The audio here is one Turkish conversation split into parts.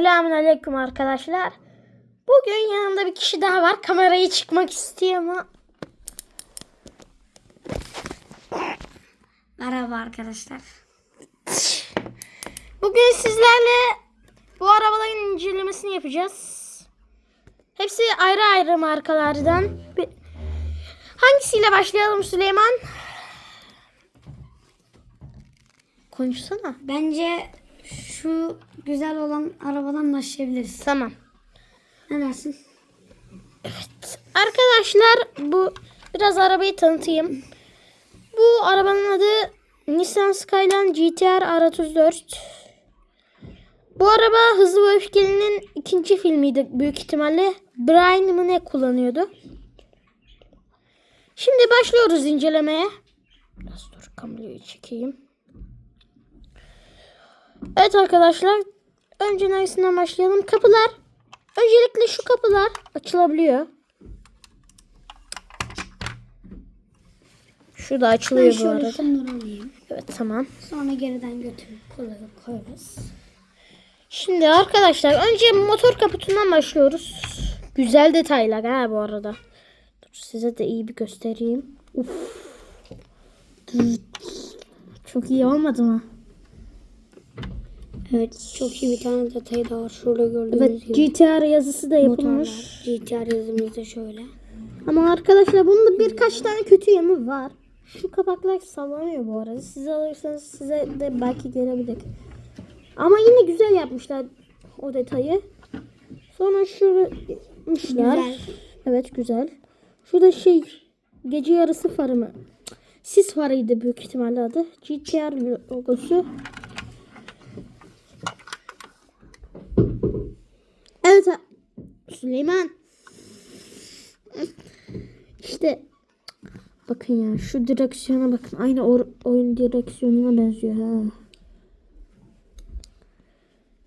Selamünaleyküm arkadaşlar. Bugün yanımda bir kişi daha var. Kamerayı çıkmak istiyor ama Merhaba arkadaşlar. bugün sizlerle bu arabaların incelemesini yapacağız. Hepsi ayrı ayrı markalardan. Hangisiyle başlayalım Süleyman? Konuşsana. Bence şu güzel olan arabadan başlayabiliriz. Tamam. Ne dersin? Arkadaşlar bu biraz arabayı tanıtayım. Bu arabanın adı Nissan Skyline GTR R34. Bu araba Hızlı ve Öfkeli'nin ikinci filmiydi büyük ihtimalle. Brian mı ne kullanıyordu? Şimdi başlıyoruz incelemeye. Biraz dur kamerayı çekeyim. Evet arkadaşlar. Önce neresinden başlayalım? Kapılar. Öncelikle şu kapılar açılabiliyor. Şu da Ben açılıyor bu şöyle arada. şunları alayım. Evet tamam. Sonra geriden götürüp koyarız. Şimdi arkadaşlar önce motor kaputundan başlıyoruz. Güzel detaylar ha bu arada. Dur size de iyi bir göstereyim. Uf. Çok iyi olmadı mı? Evet çok iyi bir tane detayı da var. Şurada gördüğünüz Evet gibi. GTR yazısı da yapılmış. Motorlar. GTR yazımız da şöyle. Ama arkadaşlar bunun da birkaç tane kötü yanı var. Şu kapaklar sallanıyor bu arada. Siz alırsanız size de belki gelebilir. Ama yine güzel yapmışlar o detayı. Sonra şurada yapmışlar. Güzel. Evet güzel. Şurada şey gece yarısı farı mı? Sis farıydı büyük ihtimalle adı. GTR logosu. Evet Süleyman. İşte bakın ya şu direksiyona bakın. Aynı oyun direksiyonuna benziyor ha.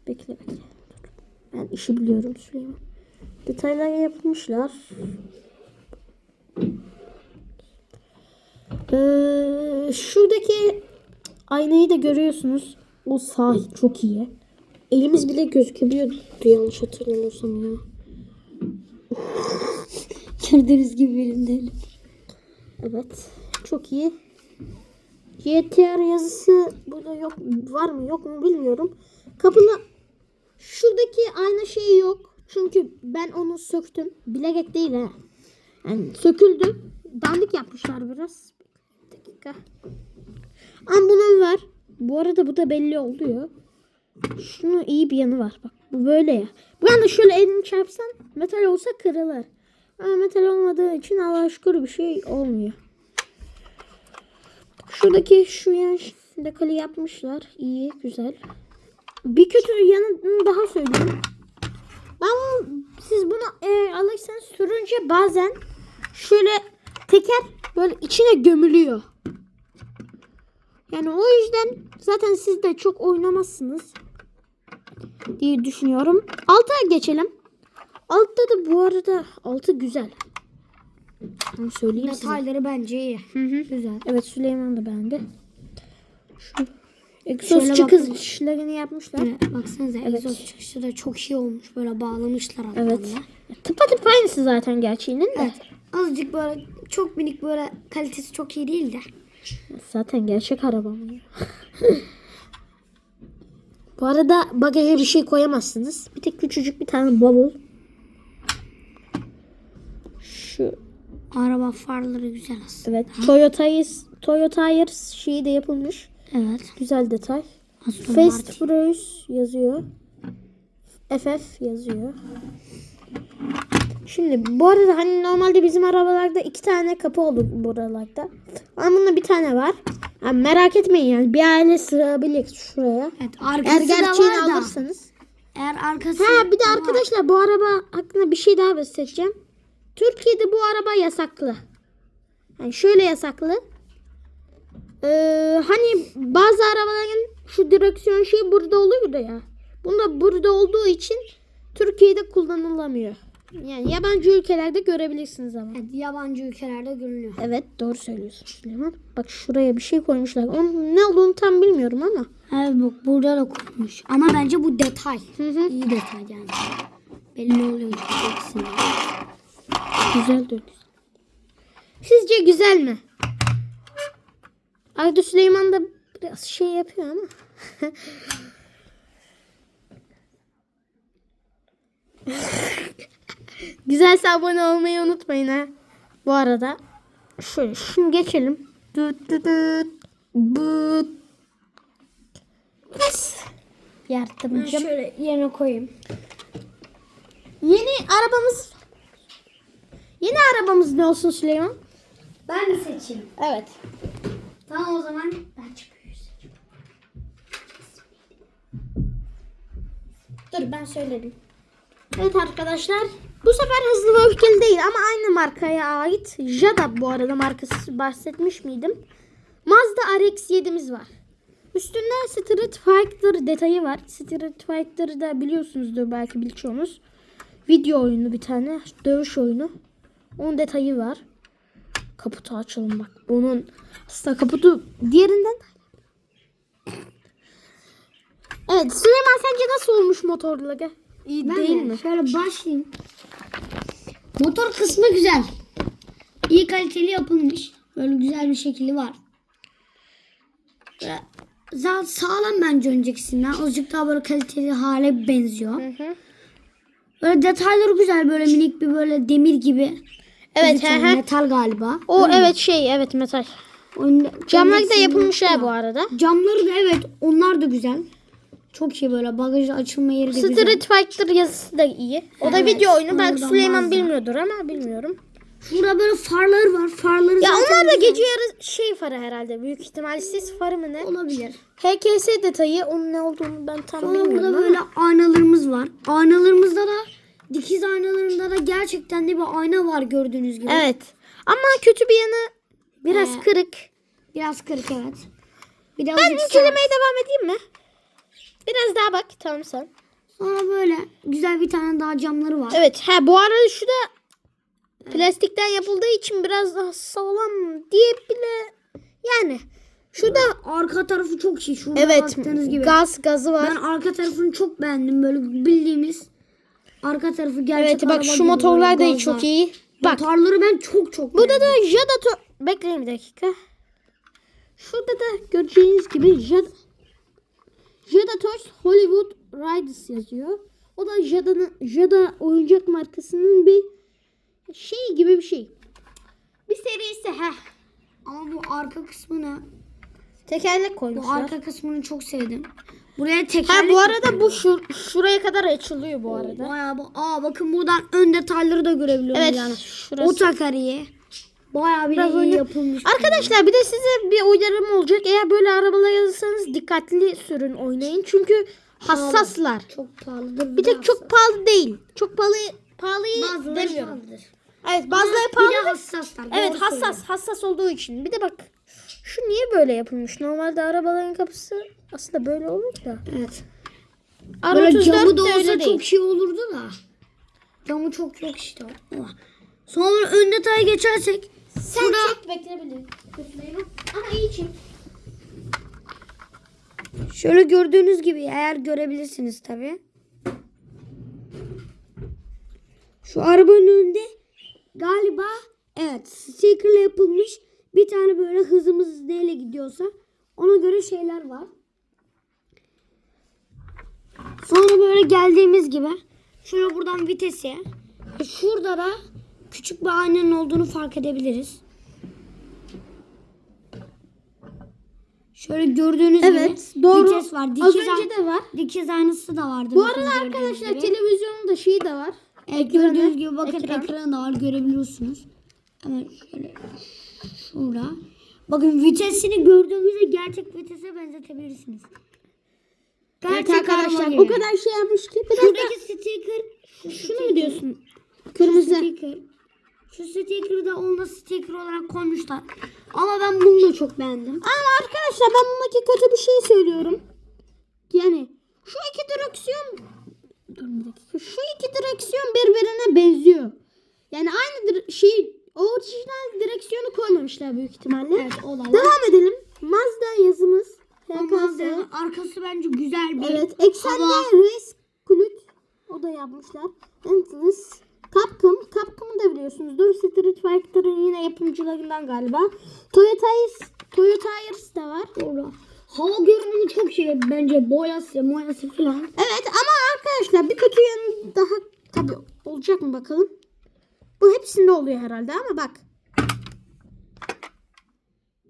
Bekle bekle. Ben işi biliyorum Süleyman. Detaylar yapmışlar. Ee, şuradaki aynayı da görüyorsunuz. O sahi çok iyi. Elimiz bile gözükebiliyor yanlış hatırlamıyorsam ya. Gördüğünüz gibi benim de elim. Evet. Çok iyi. GTR yazısı burada yok var mı yok mu bilmiyorum. Kapına şuradaki ayna şeyi yok. Çünkü ben onu söktüm. Bilerek değil ha. Yani söküldü. Dandik yapmışlar biraz. Bir dakika. Ama bunun var. Bu arada bu da belli oluyor. Şunun iyi bir yanı var. Bak bu böyle ya. Bu yanda şöyle elini çarpsan metal olsa kırılır. Ama metal olmadığı için Allah'a şükür bir şey olmuyor. Şuradaki şu yan dekali yapmışlar. İyi, güzel. Bir kötü yanı daha söyleyeyim. Ben siz bunu e, alırsanız sürünce bazen şöyle teker böyle içine gömülüyor. Yani o yüzden zaten siz de çok oynamazsınız diye düşünüyorum. Alta geçelim. Altta da bu arada altı güzel. Onu söyleyeyim size. Detayları bence iyi. Hı hı. Güzel. Evet Süleyman da beğendi. Şu egzoz Şöyle çıkışlarını yapmışlar. Evet, baksanıza egzoz çıkışı da çok iyi olmuş. Böyle bağlamışlar Evet. arabayla. Tıpatıp aynısı zaten gerçeğinin de. Evet. Azıcık böyle çok minik böyle kalitesi çok iyi değil de. Zaten gerçek araba mı? Bu arada bagaja bir şey koyamazsınız. Bir tek küçücük bir tane bavul. Şu Araba farları güzel aslında. evet Toyota'yız Toyota şeyi de yapılmış. Evet. Güzel detay. Aston Fast. Bros yazıyor. FF yazıyor. Şimdi bu arada hani normalde bizim arabalarda iki tane kapı olur buralarda. Ama bunda bir tane var. Yani merak etmeyin yani bir aile sığabilir şuraya. Evet Eğer arkası da gerçeğini var da. alırsanız. Eğer arkası Ha bir de da var. arkadaşlar bu araba hakkında bir şey daha göstereceğim. Türkiye'de bu araba yasaklı. Yani şöyle yasaklı. Ee, hani bazı arabaların şu direksiyon şeyi burada oluyor da ya. Bunda burada olduğu için Türkiye'de kullanılamıyor. Yani yabancı ülkelerde görebilirsiniz ama. Evet, yabancı ülkelerde görünüyor. Evet doğru söylüyorsun Süleyman. Bak şuraya bir şey koymuşlar. Onun ne olduğunu tam bilmiyorum ama. Evet bak burada da koymuş. Ama bence bu detay. Hı hı. İyi detay yani. Belli oluyor çünkü. Güzel de Sizce güzel mi? Ayda Süleyman da biraz şey yapıyor ama. Güzelse abone olmayı unutmayın ha. Bu arada şöyle şunu geçelim. Düt düt düt. Büt. Yes. Yardımcım. şöyle yerine koyayım. Yeni arabamız Yeni arabamız ne olsun Süleyman? Ben de seçeyim. Evet. Tamam o zaman ben çıkıyorum. Dur ben söyledim. Evet arkadaşlar. Bu sefer hızlı ve öfkeli değil ama aynı markaya ait. Jada bu arada markası bahsetmiş miydim? Mazda RX-7'miz var. Üstünde Street Fighter detayı var. Street Fighter'ı da biliyorsunuzdur belki birçoğunuz. Video oyunu bir tane. Dövüş oyunu. Onun detayı var. Kaputu açalım bak. Bunun aslında kaputu diğerinden Evet Süleyman sence nasıl olmuş motorla? İyi Ben değil de mi? şöyle başlayayım. Motor kısmı güzel. İyi kaliteli yapılmış. Böyle güzel bir şekli var. Böyle za- sağlam bence öncekisinden. Azıcık daha böyle kaliteli hale benziyor. Hı hı. Böyle detayları güzel. Böyle minik bir böyle demir gibi. Evet he he. Metal galiba. O evet şey evet metal. Camlar da yapılmış ha bu arada. Camları da evet onlar da güzel. Çok iyi böyle bagajı açılma yeri de güzel. Street Fighter yazısı da iyi. O da Evet, video oyunu. Belki oradan Süleyman Mazda. bilmiyordur ama bilmiyorum. Burada böyle farları var. Farları Ya zaten onlar da güzel. gece yarı şey farı herhalde. Büyük ihtimal sis farı mı ne? olabilir. HKS detayı onun ne olduğunu ben tam Sonra bilmiyorum burada ama. böyle aynalarımız var. Aynalarımızda da dikiz aynalarında da gerçekten de bir ayna var gördüğünüz gibi. Evet. Ama kötü bir yanı biraz Ee, kırık. Biraz kırık evet. Bir de Ben sert. incelemeye devam edeyim mi? Biraz daha bak. Tamam sen. Sonra böyle güzel bir tane daha camları var. Evet. Ha bu arada şu da plastikten yapıldığı için biraz daha sağlam diye bile yani şurada Arka tarafı çok iyi. Şurada evet baktığınız gibi. gaz gazı var. Ben arka tarafını çok beğendim. Böyle bildiğimiz arka tarafı gerçek evet bak şu motorlar da çok iyi. Bak Motorları ben çok çok burada beğendim. da Jada to bekleyin bir dakika. Şurada da göreceğiniz gibi Jada Jada Toys Hollywood Riders yazıyor. O da Jada'nın Jada oyuncak markasının bir şey gibi bir şey. Bir serisi ha. Ama bu arka kısmını Tekerlek bu koymuşlar. arka kısmını çok sevdim. Buraya Ha tekerlek bu arada bu şu, şuraya kadar açılıyor bu arada. Bayağı bu. Aa bakın buradan ön detayları da görebiliyoruz Evet yani. şurası. Otakariye. Bayağı bir Biraz iyi oyna- yapılmış. Arkadaşlar bir de size bir uyarım olacak. Eğer böyle arabalar yazırsanız dikkatli sürün oynayın. Çünkü hassaslar. Çok pahalıdır. Bir tek çok pahalı değil. Çok pahalı pahalıyı Bazıları demiyorum. pahalıdır. Evet bazıları Bir pahalı. de hassaslar. Evet doğru hassas söylüyorsun. hassas olduğu için. Bir de bak şu niye böyle yapılmış? Normalde arabaların kapısı aslında böyle olur da. Evet. Ara Böyle 34 camı da olsa öyle değil. çok şey olurdu da. Camı çok yok işte. Sonra ön detaya geçersek. Sen şurada çek bekleyebilirim. Ama iyi çek. şöyle gördüğünüz gibi eğer görebilirsiniz tabi. Şu arabanın önünde galiba evet stickerle yapılmış bir tane böyle hızımız neyle gidiyorsa ona göre şeyler var. Sonra böyle geldiğimiz gibi şöyle buradan vitesi e, şurada da küçük bir aynanın olduğunu fark edebiliriz. Şöyle gördüğünüz Evet gibi doğru. vites var. Az Dikiz, önce de var. dikiz aynası da vardı. Bu arada arkadaşlar gibi. televizyonun da şeyi de var. Evet, gördüğünüz gibi bakın ekran. ekranı da var görebiliyorsunuz. Hemen şöyle şurada. Bakın vitesini gördüğünüzde gerçek vitese benzetebilirsiniz. Evet Gerçek arkadaşlar o kadar şey yapmış ki. Biraz da Şuradaki sticker şu şunu mu diyorsun? Kırmızı. sticker. Şu sticker'ı da onda sticker olarak koymuşlar. Ama ben bunu da çok beğendim. Ama arkadaşlar ben bundaki kötü bir şey söylüyorum. Yani şu iki direksiyon Dur bir dakika. Şu iki direksiyon birbirine benziyor. Yani aynı şey orijinal direksiyonu koymamışlar büyük ihtimalle. Evet o da var. Devam edelim. Mazda yazımız. Mazda arkası bence güzel bir Evet. Eksende. Race Kulüt. O da yapmışlar. Endless. Capcom. Capcom'u da biliyorsunuzdur. Street Fighter'ın yine yapımcılarından galiba. Toyota Toyota Yaris de var. Doğru. Hava görünümü çok şey bence boyası, moyası falan. Evet ama arkadaşlar bir kötü yanı daha tabii olacak mı bakalım. Bu hepsinde oluyor herhalde ama bak.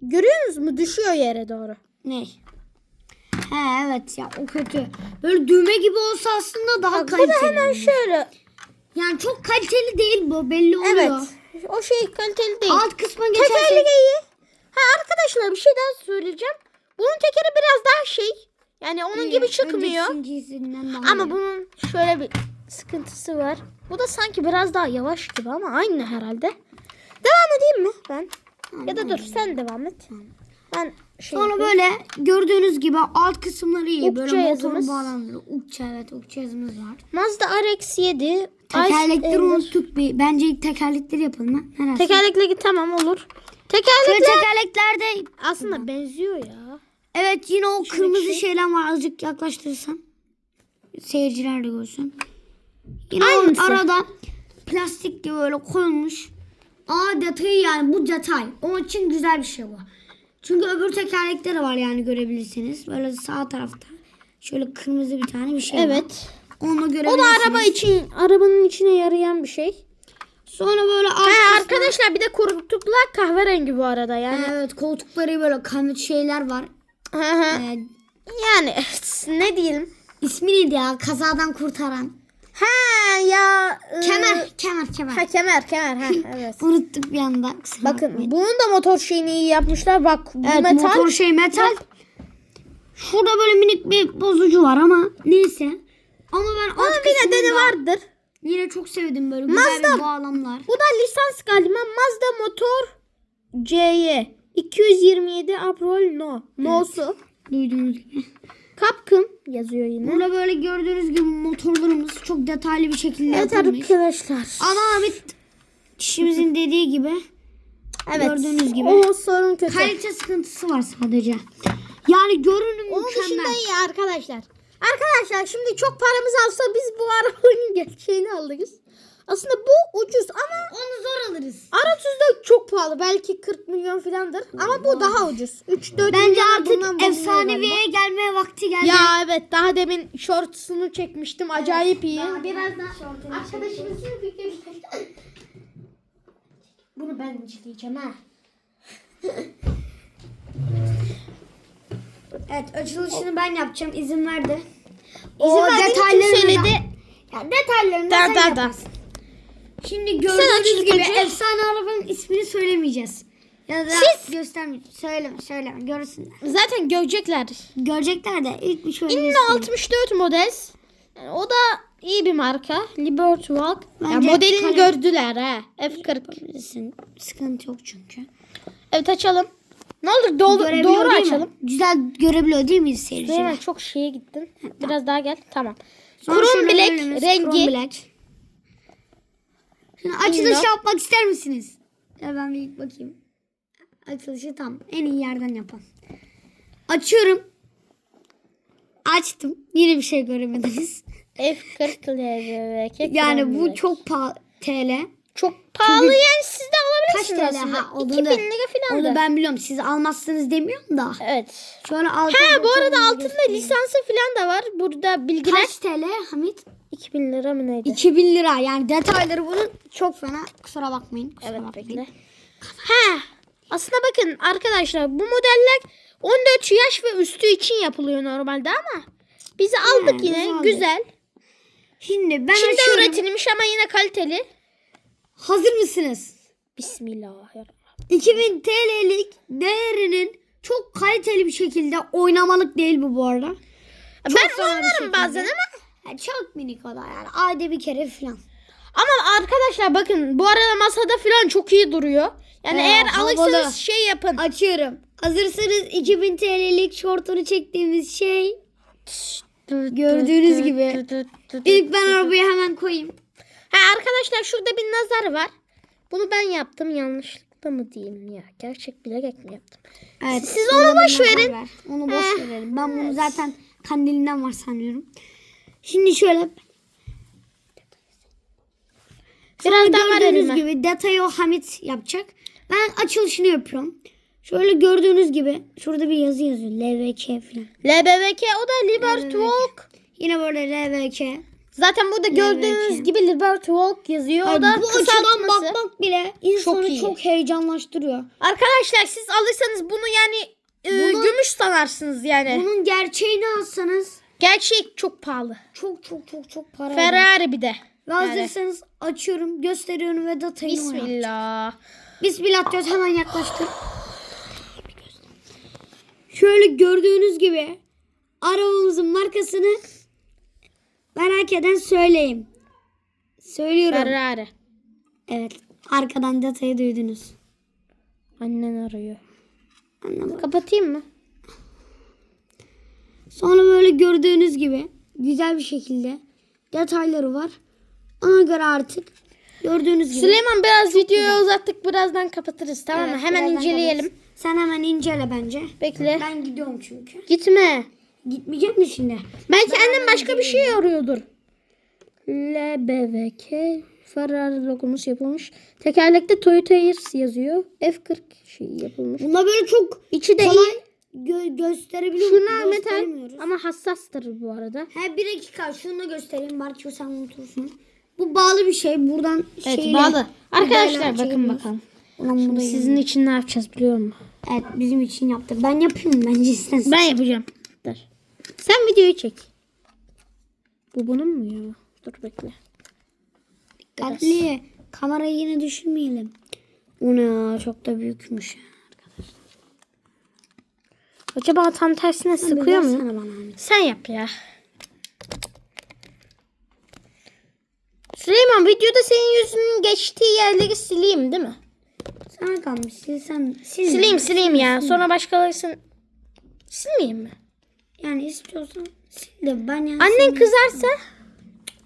Görüyorsunuz mu? Düşüyor yere doğru. Ne? He evet ya o kötü. Böyle düğme gibi olsa aslında daha Bak, bu da kaliteli. hemen şöyle. Yani çok kaliteli değil bu belli oluyor. Evet. O şey kaliteli değil. Alt kısma geçersek Tekerlek iyi. Ha arkadaşlar bir şey daha söyleyeceğim. Bunun tekeri biraz daha şey. Yani onun gibi çıkmıyor. Ama bunun şöyle bir sıkıntısı var. Bu da sanki biraz daha yavaş gibi ama aynı herhalde. Devam edeyim mi ben? Ya da dur sen devam et. Ben şey Sonra yapayım. böyle gördüğünüz gibi alt kısımları iyi. Ukça böyle motor bağlantılı. Ukça evet ukça yazımız var. Mazda RX-7. Tekerlekleri Ice- unuttuk bir. Bence tekerlekleri yapalım. ha. Ne dersin? Tekerlekle tamam olur. Şöyle Tekerlekler tekerleklerde aslında benziyor ya. evet yine o kırmızı şey. şeyler var. Azıcık yaklaştırırsan. Seyirciler de görsün. Yine Aynısı. arada plastik gibi böyle koyulmuş. Aa detayı yani bu detay. Onun için güzel bir şey bu. Çünkü öbür tekerlekleri var yani görebilirsiniz. Böyle sağ tarafta. Şöyle kırmızı bir tane bir şey var. Evet. Onu O da araba için, arabanın içine yarayan bir şey. Sonra böyle kısmı- arkadaşlar bir de koltuklar kahverengi bu arada yani. Evet koltukları böyle kamyon şeyler var. Hı hı. Ee, yani ne diyelim. ismi neydi ya? Kazadan kurtaran. Ha ya. ıı, Kemer, kemer, kemer. Ha kemer kemer ha evet. Unuttuk bir anda. Kusura Bakın bakmayın. bunun da motor şeyini iyi yapmışlar. Bak bu Evet, metal. motor şey metal. Şurada böyle minik bir bozucu var ama neyse. Ama ben alt Onun bir nedeni kısmında vardır. Yine çok sevdim böyle güzel Mazda. bir bağlamlar. Bu da lisans galiba Mazda motor C'ye 227 April No. No'su. Duyduğunuz gibi. Capcom yazıyor yine. Burada böyle gördüğünüz gibi motorlarımız çok detaylı bir şekilde Evet yapılmış. arkadaşlar. Ama Ahmet kişimizin dediği gibi Evet. gördüğünüz gibi. O sorun kötü. kalite sıkıntısı var sadece. Yani görünüm Onun dışında mükemmel. iyi arkadaşlar. Arkadaşlar şimdi çok paramız alsa biz bu arabanın gerçeğini alırız. Aslında bu ucuz ama Onu zor alırız. Araç da çok pahalı. Belki 40 milyon filandır. Ama bu daha ucuz. 3-4 Bence milyon bundan artık efsaneviye gelmeye vakti geldi. Ya evet daha demin shortsunu çekmiştim. Acayip iyi. Biraz da arkadaşımızın fikri. Bunu ben izleyeceğim ha. Evet açılışını ben yapacağım izin verdi. İzin O kim detaylarını da- söyledi? Ya detaylarını da Da, sen da, da. yaparsın. Şimdi gördüğünüz gibi önce. efsane arabanın ismini söylemeyeceğiz. Ya da Siz- göstermeyeceğiz. Söyleme söyleme görsünler. Zaten görecekler. Görecekler de ilk bir şöyle göstereyim. 64 model. Yani o da iyi bir marka. Liberty Walk. Ya Bence modelini kalem- gördüler ha. F40. Yapabilirsin. Sıkıntı yok çünkü. Evet açalım. Ne olur doğru, Görebiliyor doğru değil mi? açalım. Güzel görebiliyor değil mi Hemen seyirciler? çok şeye gittin. Biraz daha gel. Tamam. Sonra şöyle Black önümüz rengi. Chrome Black. Şimdi açılış Inno. yapmak ister misiniz? Ya ben bir bakayım. Açılışı tam en iyi yerden yapan. Açıyorum. Açtım. Yine bir şey göremediniz. F40 LVK. Yani bu çok pahalı TL. çok pahalı yani siz de Kaç alabilirsiniz TL? Ha, olduğunu 2000 da- lira falan Onu ben biliyorum. Siz almazsınız demiyorum da. Evet. Şöyle altına Ha bu arada altında lisansı falan da var. Burada bilgiler. Kaç TL Hamit? 2000 lira mı neydi? 2000 lira. Yani detayları bunun çok fena. Kusura bakmayın. Kusura Evet bakmayın. bekle. Ha. Aslında bakın arkadaşlar bu modeller 14 yaş ve üstü için yapılıyor normalde ama biz aldık Yani yine aldık. güzel. Şimdi ben Çin'de açıyorum. üretilmiş ama yine kaliteli. Hazır mısınız? Bismillahirrahmanirrahim. 2000 TL'lik değerinin çok kaliteli bir şekilde oynamalık değil bu bu arada. Ben zor bir oynarım bazen ama Yani çok minik o da yani ayda bir kere falan. ama arkadaşlar bakın bu arada masada falan çok iyi duruyor. Yani Ee, eğer havalı. alırsanız şey yapın. Açıyorum. Hazırsanız 2000 TL'lik şortunu çektiğimiz şey. Gördüğünüz gibi. İlk ben arabayı hemen koyayım. Ha arkadaşlar şurada bir nazar var. Bunu ben yaptım yanlışlıkla mı diyeyim ya. Gerçek bilerek mi yaptım? Evet. Siz buna onu boş verin. ver. Onu boş Eh, verelim. Ben bunu zaten kandilinden var sanıyorum. Şimdi şöyle Birazdan Sonra var gördüğünüz gibi detayı o Hamit yapacak. Ben açılışını yapıyorum. Şöyle gördüğünüz gibi şurada bir yazı yazıyor. LVK falan. LBVK o da Liberty. Walk. Yine böyle LVK. Zaten burada gördüğünüz LBVK. gibi Liberty Walk yazıyor. O Ay, da bu açıdan bakmak bile insanı iyi. çok, heyecanlaştırıyor. Arkadaşlar siz alırsanız bunu yani e, gümüş sanarsınız yani. Bunun gerçeğini alsanız Gerçek çok pahalı. çok çok çok çok para. Ferrari bir de. Ve hazırsanız açıyorum, gösteriyorum ve datayı Bismillah. Bismillah. Bismillah diyoruz hemen yaklaştır. Şöyle gördüğünüz gibi arabamızın markasını merak eden söyleyeyim. Söylüyorum. Ferrari. Evet. Arkadan datayı duydunuz. Annen arıyor. Anlamadım. Kapatayım mı? Sonra böyle gördüğünüz gibi güzel bir şekilde detayları var. Ona göre artık gördüğünüz gibi. Süleyman biraz videoyu uzattık. Birazdan kapatırız tamam mı? Evet, Hemen birazdan inceleyelim. kapatırız. Sen hemen incele bence. Bekle. Ben gidiyorum çünkü. Gitme. Gitmeyeceğim de şimdi. Belki annem başka bir şey arıyordur. LBVK Ferrari logomusu yapılmış. Tekerlekte Toyota Yaris yazıyor. F40 şey yapılmış. Bunda böyle çok İçi de iyi. gö- gösterebiliyor Şunlar metal ama hassastır bu arada. He bir dakika şunu da göstereyim. Belki sen unutursun. Bu bağlı bir şey. Buradan Evet şeyle- bağlı. Arkadaşlar bakın bakalım. Da Sizin için ne yapacağız biliyor musun? Evet bizim için yaptı. Ben yapayım bence istersen. Ben yapacağım. Sen videoyu çek. Bu bunun mu ya? Dur bekle. Dikkatli. Kamerayı yine düşürmeyelim. O ne ya çok da büyükmüş. Acaba tam tersine sıkıyor Bir mu? Sen yap ya. Süleyman videoda senin yüzünün geçtiği yerleri sileyim değil mi? Sana kalmış. Silsen. Sil. Sileyim sileyim ya. Sonra başkalarısın. Silmeyeyim mi? Yani istiyorsan sil de ben yani. Annen kızarsa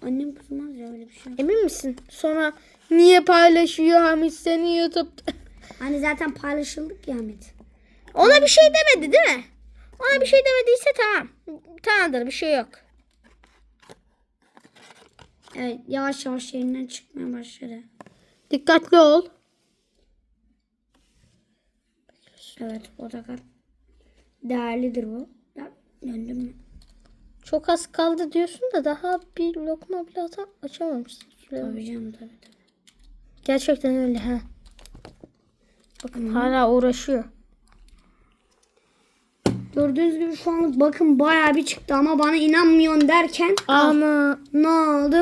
Annem kızmaz ya öyle bir şey. emin misin? Sonra niye paylaşıyor Hamit seni YouTube'da? Hani zaten paylaşıldık ya Ahmet. Ona bir şey demedi değil mi? Ona bir şey demediyse tamam. Tamamdır bir şey yok. Evet yavaş yavaş yerinden çıkmaya başladı. Dikkatli ol. Evet o da. Değerlidir bu. Döndüm mü? Çok az kaldı diyorsun da daha bir lokma bile ata- açamamışsın. Tabii canım tabii tabii. Gerçekten öyle ha. Bakın hala uğraşıyor. Gördüğünüz gibi şu anlık bakın bayağı bir çıktı ama bana inanmıyorsun derken Ama ne oldu?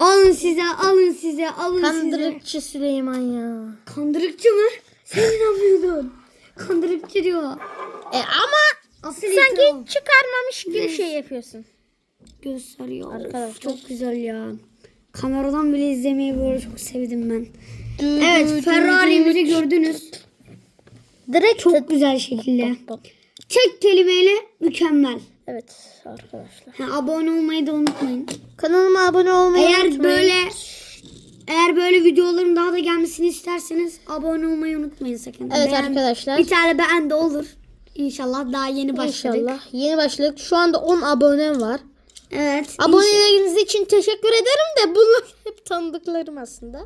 Alın size alın size alın size. kandırıkçı Süleyman ya. Kandırıkçı mı? Sen inanmıyordun. Kandırıkçı diyor. E ama Asıl sanki hiç çıkarmamış gibi şey yapıyorsun. gösteriyor. Arkadaşlar. çok güzel ya. Kameradan bile izlemeyi böyle çok sevdim ben. Evet Ferrari'mizi gördünüz. Direkt Çok güzel şekilde. Tek kelimeyle mükemmel. Evet arkadaşlar. Ha, abone olmayı da unutmayın. Kanalıma abone olmayı Eğer unutmayın. böyle eğer böyle videoların daha da gelmesini isterseniz abone olmayı unutmayın sakın. Evet Beğen- arkadaşlar. Bir tane beğen de olur. İnşallah daha yeni başladık. İnşallah. Yeni başladık. Şu anda 10 abonem var. Evet. Aboneleriniz için teşekkür ederim de bunlar hep tanıdıklarım aslında.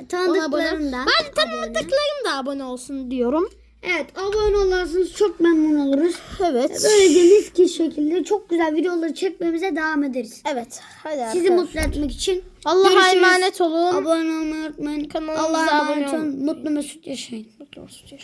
10 Tanıdıklarım da. Ben tanıdıklarım da abone olsun diyorum. Evet abone olursanız çok memnun oluruz. Evet. Böylece mis ki şekilde çok güzel videoları çekmemize devam ederiz. Evet. Hadi Sizi mutlu etmek için Allah'a emanet olun. abone olmayı unutmayın. Kanalımıza abone olun. Mutlu mesut yaşayın. Mutlu olsun.